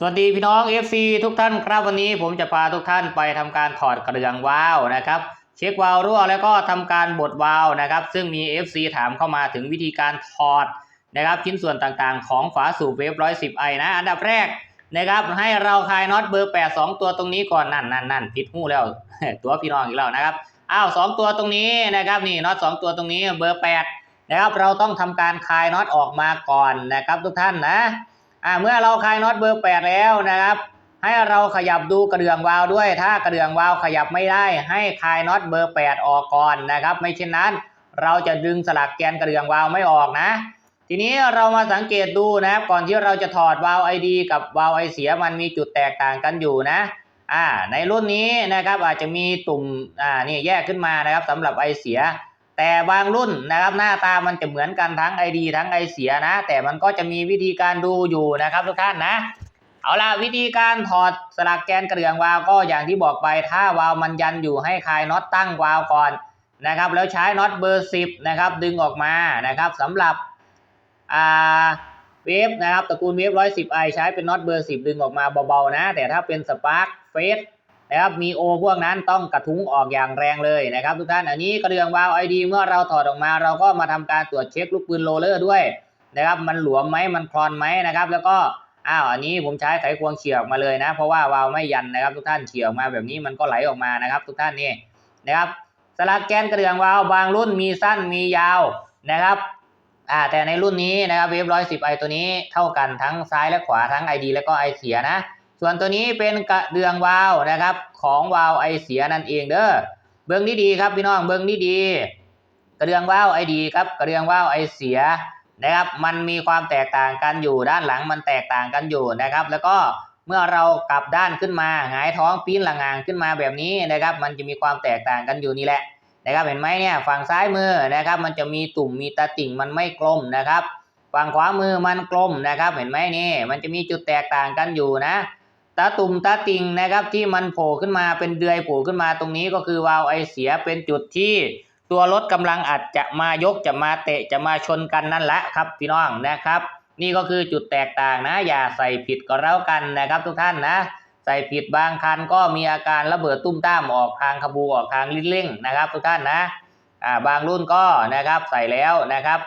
สวัสดีพี่น้อง FC ทุกท่านครับวันนี้ผมจะพาทุกท่านไปทำการถอดกระเดื่องวาล์วนะครับเช็ควาล์วรั่วแล้วก็ทำการบดวาล์วนะครับซึ่งมี FC ถามเข้ามาถึงวิธีการถอดนะครับชิ้นส่วนต่างๆ ของฝาสูบเวฟ110ไอนะอันดับแรกนะครับให้เราคลายน็อตเบอร์ 8 2 ตัวตรงนี้ก่อนนั่นนั่นนั่นผิดหูแล้วตัวพี่น้องอีกแล้วนะครับอ้าวสองตัวตรงนี้นะครับนี่น็อตสองตัวตรงนี้เบอร์ 8 นะครับเราต้องทำการคลายน็อตออกมาก่อนนะครับทุกท่านนะ อ่าเมื่อเราคลายน็อตเบอร์แปดแล้วนะครับ ให้เราขยับดูกระเดื่องวาล์วด้วย ถ้ากระเดื่องวาล์วขยับไม่ได้ ให้คลายน็อตเบอร์แปดออกก่อนนะครับ ไม่เช่นนั้น เราจะดึงสลักแกนกระเดื่องวาล์วไม่ออกนะ ทีนี้เรามาสังเกตดูนะครับ ก่อนที่เราจะถอดวาล์วไอดีกับวาล์วไอเสียมันมีจุดแตกต่างกันอยู่นะอ่าในรุ่นนี้นะครับอาจจะมีตุ่มอ่านี่แยกขึ้นมานะครับสำหรับไอเสีย แต่บางรุ่นนะครับหน้าตามันจะเหมือนกันทั้ง ID ทั้งไอเสียนะ แต่มันก็จะมีวิธีการดูอยู่นะครับทุกท่านนะ เอาล่ะวิธีการถอดสลักแกนกระเดื่องวาล์วก็อย่างที่บอกไปถ้าวาล์วมันยันอยู่ให้คลายน็อตตั้งวาล์วก่อนนะครับแล้วใช้น็อตเบอร์ 10นะครับดึงออกมานะครับสำหรับอ่าเวฟนะครับตระกูลเวฟ110ไอใช้เป็นน็อตเบอร์ 10 ดึงออกมาเบาๆนะ แต่ถ้าเป็นสปาร์คเฟส นะครับมีโอพวกนั้นต้องกระทุ้งออกอย่างแรงเลยนะครับ ทุกท่านอันนี้กระเดื่องวาล์วไอดีเมื่อเราถอดออกมา เราก็มาทำการตรวจเช็คลูกปืนโรเลอร์ด้วยนะครับมันหลวมไหมมันคลอนไหมนะครับ แล้วก็อ้าวอันนี้ผมใช้ไขควงเฉียออกมาเลยนะ เพราะว่าวาล์วไม่ยันนะครับ ทุกท่านเฉียออกมาแบบนี้มันก็ไหลออกมานะครับ ทุกท่านนี่นะครับสลักแกนกระเดื่องวาล์วบางรุ่นมีสั้นมียาวนะครับอ่าแต่ในรุ่นนี้นะครับเวฟร้อยสิบไอตัวนี้เท่ากันทั้งซ้ายและขวาทั้ง ID และก็ไอเสียนะ ส่วนตัวนี้เป็นกระเดืองวาล์วนะครับ ของวาล์วไอเสียนั่นเองเด้อเบิ้งดีๆครับพี่น้องเบิ้งดีๆกระเดืองวาล์วไอดีครับกระเดืองวาล์วไอเสียนะครับ มันมีความแตกต่างกันอยู่ด้านหลังมันแตกต่างกันอยู่นะครับ แล้วก็เมื่อเรากลับด้านขึ้นมาหงายท้องปีนหลังงางขึ้นมาแบบนี้นะครับ มันจะมีความแตกต่างกันอยู่นี่แหละนะครับเห็นไหมเนี่ยฝั่งซ้ายมือนะครับ มันจะมีตุ่มมีตาติ่งมันไม่กลมนะครับ ฝั่งขวามือมันกลมนะครับ เห็นไหมนี่ มันจะมีจุดแตกต่างกันอยู่นะ ตาตุ่มตาติงนะครับที่มันโผล่ขึ้นมาเป็นเดือยโผล่ขึ้นมาตรงนี้ก็คือวาล์วไอเสียเป็นจุดที่ตัวรถกำลังอาจจะมายกจะมาเตะจะมาชนกันนั่นแหละครับพี่น้องนะครับ นี่ก็คือจุดแตกต่างนะ อย่าใส่ผิดก็แล้วกันนะครับทุกท่านนะ ใส่ผิดบางคันก็มีอาการระเบิดตุ้มต้ามออกทางขบูออกทางลิ้นเล่งนะครับ ทุกท่านนะอ่าบางรุ่นก็นะครับใส่แล้วนะครับ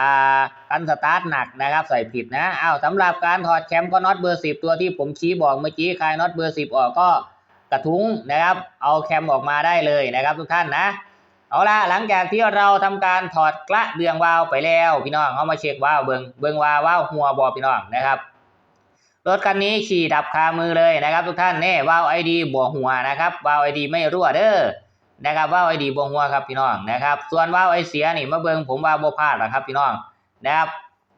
อ่าคันสตาร์ทหนักนะครับใส่ผิดนะอ้าวสำหรับการถอดแคมก็น็อตเบอร์สิบตัวที่ผมชี้บอกเมื่อกี้คลายน็อตเบอร์สิบออกก็กระทุ้งนะครับ เอาแคมออกมาได้เลยนะครับทุกท่านนะ เอาละหลังจากที่เราทำการถอดกระเดื่องวาวไปแล้วพี่น้องเอามาเช็ควาวเบิงเบิงวาววาวหัวบอพี่น้องนะครับรถคันนี้ขี่ดับคามือเลยนะครับ ทุกท่านนี่วาวไอดีบัวหัวนะครับวาวไอดีไม่รั่วเด้อ นะครับว่าวไอ้ดีบวหัวครับพี่น้องนะครับ ส่วนว่าวไอ้เสียนี่มาเบิงผมว่าบ่พลาดหรอกครับพี่น้องนะครับ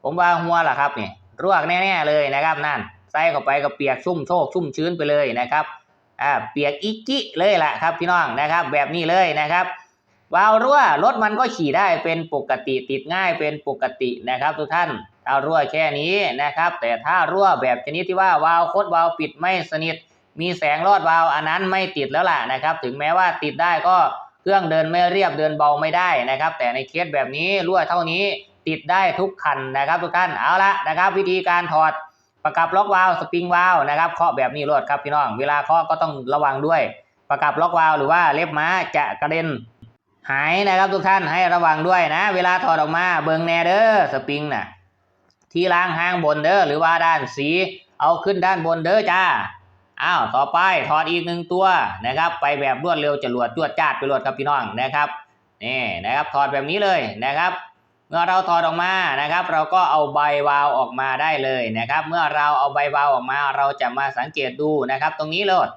ผมว่าหัวล่ะครับนี่รวกแน่ๆเลยนะครับนั่นใส่เข้าไปกับเปียกชุ่มโชคชุ่มชื้นไปเลยนะครับอ่าเปียกอิจิเลยล่ะครับพี่น้องนะครับ แบบนี้เลยนะครับวาล์วรั่วรถมันก็ขี่ได้เป็นปกติติดง่ายเป็นปกตินะครับ ทุกท่านถ้ารั่วแค่นี้นะครับ แต่ถ้ารั่วแบบชนิดที่ว่าวาล์วคดวาล์วปิดไม่สนิท มีแสงรอดวาล์วอันนั้นไม่ติดแล้วล่ะนะครับ ถึงแม้ว่าติดได้ก็เครื่องเดินไม่เรียบเดินเบาไม่ได้นะครับ แต่ในเคสแบบนี้รั่วเท่านี้ติดได้ทุกคันนะครับทุกท่านเอาละนะครับ วิธีการถอดประกับล็อกวาล์วสปริงวาล์วนะครับเคาะแบบนี้รวดครับพี่น้อง เวลาเคาะก็ต้องระวังด้วย ประกับล็อกวาล์วหรือว่าเล็บม้าจะกระเด็นหายนะครับทุกท่านให้ระวังด้วยนะ เวลาถอดออกมาเบิงแนเดอร์สปริงน่ะที่ล่างห้างบนเด้อหรือว่าด้านสีเอาขึ้นด้านบนเด้อจ้า อ้าวต่อไปถอดอีกหนึ่งตัวนะครับ ไปแบบรวดเร็วจรวดจวดจาดไปรวดครับพี่น้องนะครับนี่นะครับถอดแบบนี้เลยนะครับ เมื่อเราถอดออกมานะครับ เราก็เอาใบวาวออกมาได้เลยนะครับ เมื่อเราเอาใบวาวออกมาเราจะมาสังเกตดูนะครับ ตรงนี้เลย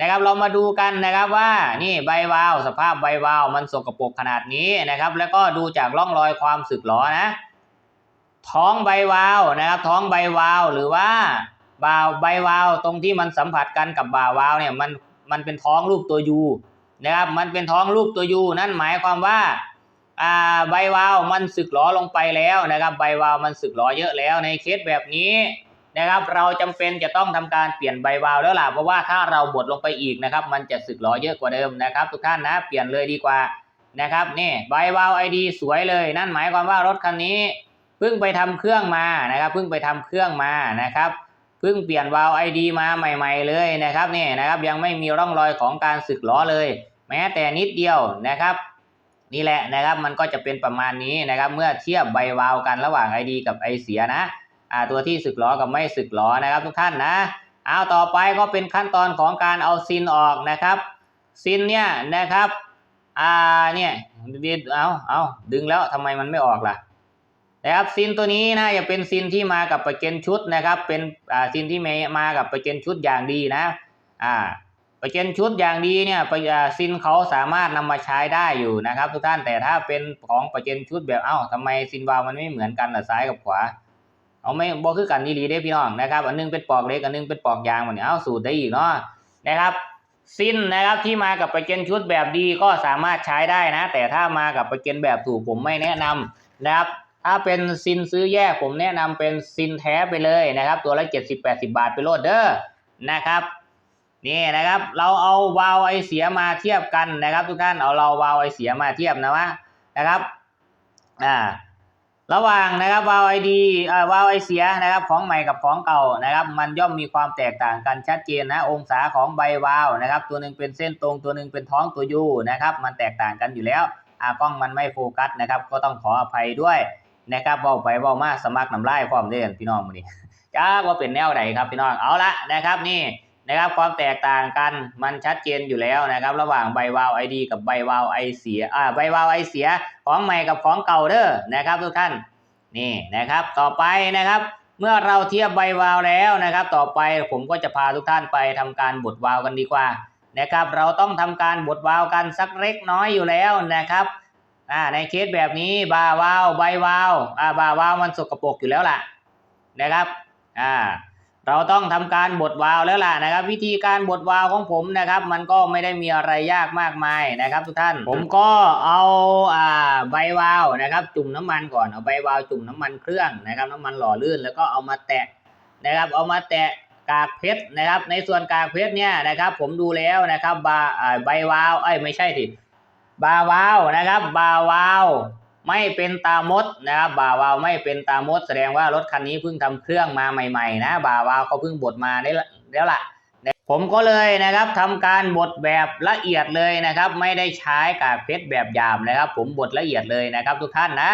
นะครับเรามาดูกันนะครับว่านี่ใบวาว สภาพใบวาวมันสกปรกขนาดนี้นะครับ แล้วก็ดูจากร่องรอยความสึกหรอนะ ท้องใบวาวนะครับ ท้องใบวาวหรือว่า บาวใบวาวตรงที่มันสัมผัสกันกับบ่าวาวเนี่ยมันมันเป็นท้องรูปตัวยูนะครับมันเป็นท้องรูปตัวยูนั่นหมายความว่าอ่าใบวาวมันสึกหรอลงไปแล้วนะครับใบวาวมันสึกหรอเยอะแล้วในเคสแบบนี้นะครับเราจำเป็นจะต้องทำการเปลี่ยนใบวาวแล้วล่ะเพราะว่าถ้าเราบดลงไปอีกนะครับ มันจะสึกหรอเยอะกว่าเดิมนะครับ ทุกท่านนะเปลี่ยนเลยดีกว่านะครับนี่ใบวาวไอดีสวยเลย นั่นหมายความว่ารถคันนี้เพิ่งไปทำเครื่องมานะครับเพิ่งไปทำเครื่องมานะครับ พิ่งเปลี่ยนวาล์วไอดีมาใหม่ ๆ เลยนะครับนี่นะครับยังไม่มีร่องรอยของการสึกล้อเลย แม้แต่นิดเดียวนะครับ นี่แหละนะครับมันก็จะเป็นประมาณนี้นะครับ เมื่อเทียบใบวาล์วกันระหว่างไอดีกับไอเสียนะอ่าตัวที่สึกล้อกับไม่สึกล้อนะครับ ทุกท่านนะเอาต่อไปก็เป็นขั้นตอนของการเอาซินออกนะครับซินเนี่ยนะครับอ่าเนี่ยเอาเอาดึงแล้วทำไมมันไม่ออกล่ะ นะครับซินตัวนี้นะจะเป็นซินที่มากับประเกนชุดนะครับ เป็นอ่าซินที่มากับประเกนชุดอย่างดีนะอ่าประเกนชุดอย่างดีเนี่ยซินเขาสามารถนำมาใช้ได้อยู่นะครับ ทุกท่านแต่ถ้าเป็นของประเกนชุดแบบเอ้าทำไมซินวาล์วมันไม่เหมือนกันล่ะซ้ายกับขวาเอาไม่บ่คือกันดีๆได้พี่น้องนะครับ อันหนึงเป็นปอกเล็กอันหนึงเป็นปอกยางหมือนเอาสูตรได้อีกเนาะนะครับซินนะครับที่มากับประเกนชุดแบบดีก็สามารถใช้ได้นะ แต่ถ้ามากับประเกนแบบถูกผมไม่แนะนำนะครับ ถ้าเป็นซินซื้อแยกผมแนะนำเป็นซินแท้ไปเลยนะครับ ตัวละเจ็ดสิบแปดสิบาทไปโลดเด้อนะครับนี่นะครับ เราเอาวาล์วไอเสียมาเทียบกันนะครับ ทุกท่านเอาเราวาล์วไอเสียมาเทียบนะวะนะครับอ่าระหว่างนะครับวาล์วไอดีอ่าวาล์วไอเสียนะครับ ของใหม่กับของเก่านะครับ มันย่อมมีความแตกต่างกันชัดเจนนะ องศาของใบวาล์วนะครับ ตัวหนึ่งเป็นเส้นตรงตัวหนึ่งเป็นท้องตัวยูนะครับ มันแตกต่างกันอยู่แล้วอ่ากล้องมันไม่โฟกัสนะครับ ก็ต้องขออภัยด้วย นะครับเว้าไปเว้ามาสมัครน้ำลายพร้อมเด้อพี่น้องมื้อนี้จ้าว่าเป็นแนวไหนครับพี่น้องเอาละนะครับนี่นะครับความแตกต่างกันมันชัดเจนอยู่แล้วนะครับ ระหว่างใบวาวไอดีกับใบวาวไอเสียอ่าใบวาวไอเสียของใหม่กับของเก่าเด้อนะครับ ทุกท่านนี่นะครับ ต่อไปนะครับ เมื่อเราเทียบใบวาวแล้วนะครับ ต่อไปผมก็จะพาทุกท่านไปทำการบดวาวกันดีกว่านะครับ เราต้องทำการบดวาวกันสักเล็กน้อยอยู่แล้วนะครับ อ่าในเคสแบบนี้บาวาวใบวาวอ่าบาวาวมันสกปรกอยู่แล้วล่ะนะครับอ่าเราต้องทำการบดวาวแล้วล่ะนะครับ วิธีการบดวาวของผมนะครับ มันก็ไม่ได้มีอะไรยากมากมายนะครับ ทุกท่านผมก็เอาอ่าใบวาวนะครับ จุ่มน้ำมันก่อนเอาใบวาวจุ่มน้ำมันเครื่องนะครับ น้ำมันหล่อลื่นแล้วก็เอามาแตะนะครับ เอามาแตะกากเพชรนะครับ ในส่วนกากเพชรเนี่ยนะครับ ผมดูแล้วนะครับบาอ่าใบวาวเอ้ยไม่ใช่สิ บาวาวนะครับ บาวาวไม่เป็นตามดนะครับ บาวาวไม่เป็นตามด แสดงว่ารถคันนี้เพิ่งทำเครื่องมาใหม่ๆ นะ บาวาวเขาเพิ่งบดมาได้แล้วล่ะผมก็เลยนะครับทำการบดแบบละเอียดเลยนะครับ ไม่ได้ใช้กากเพชรแบบหยาบนะครับ ผมบดละเอียดเลยนะครับ ทุกท่านนะ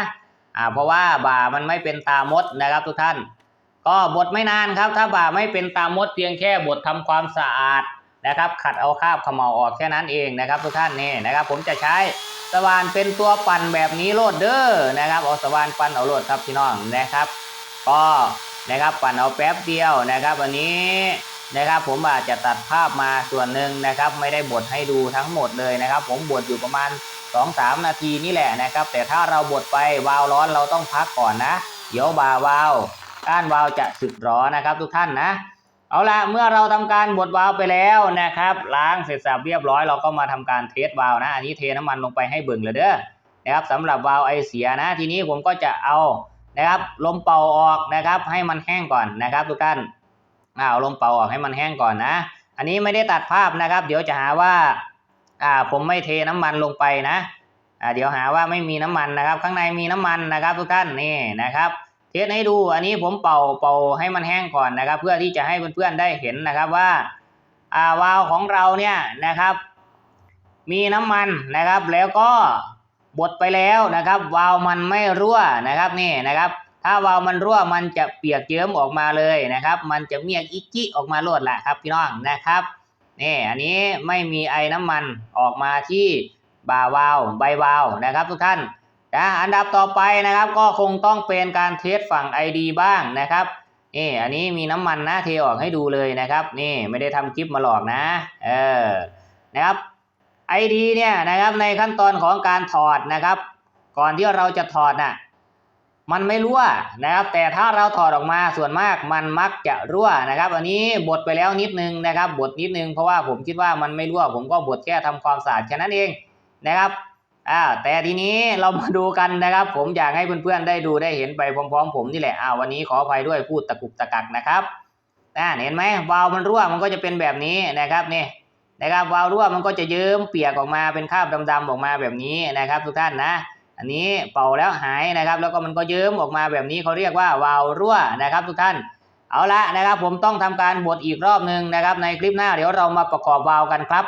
อ่าเพราะว่าบ่ามันไม่เป็นตามดนะครับ ทุกท่าน ก็บดไม่นานครับ ถ้าบ่าไม่เป็นตามดเพียงแค่บดทำความสะอาด นะครับขัดเอาคราบเขมเหลาออกแค่นั้นเองนะครับ ทุกท่านนี่นะครับ ผมจะใช้สว่านเป็นตัวปั่นแบบนี้โลดเด้อนะครับเอาสว่านปั่นเอาโลดครับพี่น้องนะครับ ก็นะครับปั่นเอาแป๊บเดียวนะครับวันนี้นะครับ ผมอาจจะตัดภาพมาส่วนหนึ่งนะครับ ไม่ได้บดให้ดูทั้งหมดเลยนะครับ ผมบดอยู่ประมาณ 2-3 นาทีนี่แหละนะครับ แต่ถ้าเราบดไปวาล์วร้อนเราต้องพักก่อนนะ เดี๋ยวบาวาล์วก้านวาล์วจะสึกหรอนะครับ ทุกท่านนะ เอาละเมื่อเราทำการบดวาล์วไปแล้วนะครับ ล้างเสร็จสับเรียบร้อยเราก็มาทำการเทสวาล์วนะอันนี้เทน้ำมันลงไปให้เบิ่งเลยเด้อนะครับสำหรับวาล์วไอเสียนะ ทีนี้ผมก็จะเอานะครับลมเป่าออกนะครับ ให้มันแห้งก่อนนะครับ ทุกท่านอ่าเอาลมเป่าออกให้มันแห้งก่อนนะ อันนี้ไม่ได้ตัดภาพนะครับ เดี๋ยวจะหาว่าอ่าผมไม่เทน้ำมันลงไปนะอ่าเดี๋ยวหาว่าไม่มีน้ำมันนะครับ ข้างในมีน้ำมันนะครับ ทุกท่านนี่นะครับ เทสให้ดูอันนี้ผมเป่าเป่าให้มันแห้งก่อนนะครับ เพื่อที่จะให้เพื่อนๆได้เห็นนะครับว่าอ่าวาล์วของเราเนี่ยนะครับ มีน้ำมันนะครับ แล้วก็บดไปแล้วนะครับ วาล์วมันไม่รั่วนะครับนี่นะครับ ถ้าวาล์วมันรั่วมันจะเปียกเยิ้มออกมาเลยนะครับ มันจะเมียกอิจิออกมาโลดแหละครับพี่น้องนะครับนี่อันนี้ไม่มีไอ้น้ำมันออกมาที่บ่าวาล์วใบวาล์วนะครับ ทุกท่าน นะอันดับต่อไปนะครับก็คงต้องเป็นการเทสฝั่ง ID บ้างนะครับนี่อันนี้มีน้ำมันนะเทออกให้ดูเลยนะครับ นี่ไม่ได้ทำคลิปมาหลอกนะเออนะครับ ID เนี่ยนะครับในขั้นตอนของการถอดนะครับ ก่อนที่เราจะถอดน่ะมันไม่รั่วนะครับ แต่ถ้าเราถอดออกมาส่วนมากมันมักจะรั่วนะครับ อันนี้บดไปแล้วนิดนึงนะครับบดนิดนึงเพราะว่าผมคิดว่ามันไม่รั่ว ผมก็บดแค่ทำความสะอาดแค่นั้นเองนะครับ อ่าแต่ทีนี้เรามาดูกันนะครับ ผมอยากให้เพื่อนๆได้ดูได้เห็นไปพร้อมๆ ผมนี่แหละอ่าวันนี้ขออภัยด้วยพูดตะกุกตะกักนะครับอ่าเห็นไหมวาล์วมันรั่วมันก็จะเป็นแบบนี้นะครับนี่นะครับวาล์วรั่วมันก็จะเยิ้มเปียกออกมาเป็นคราบดำๆออกมาแบบนี้นะครับ ทุกท่านนะ อันนี้เป่าแล้วหายนะครับ แล้วก็มันก็เยิ้มออกมาแบบนี้เขาเรียกว่าวาล์วรั่วนะครับ ทุกท่านเอาละนะครับ ผมต้องทำการบดอีกรอบหนึ่งนะครับ ในคลิปหน้าเดี๋ยวเรามาประกอบวาล์วกันครับ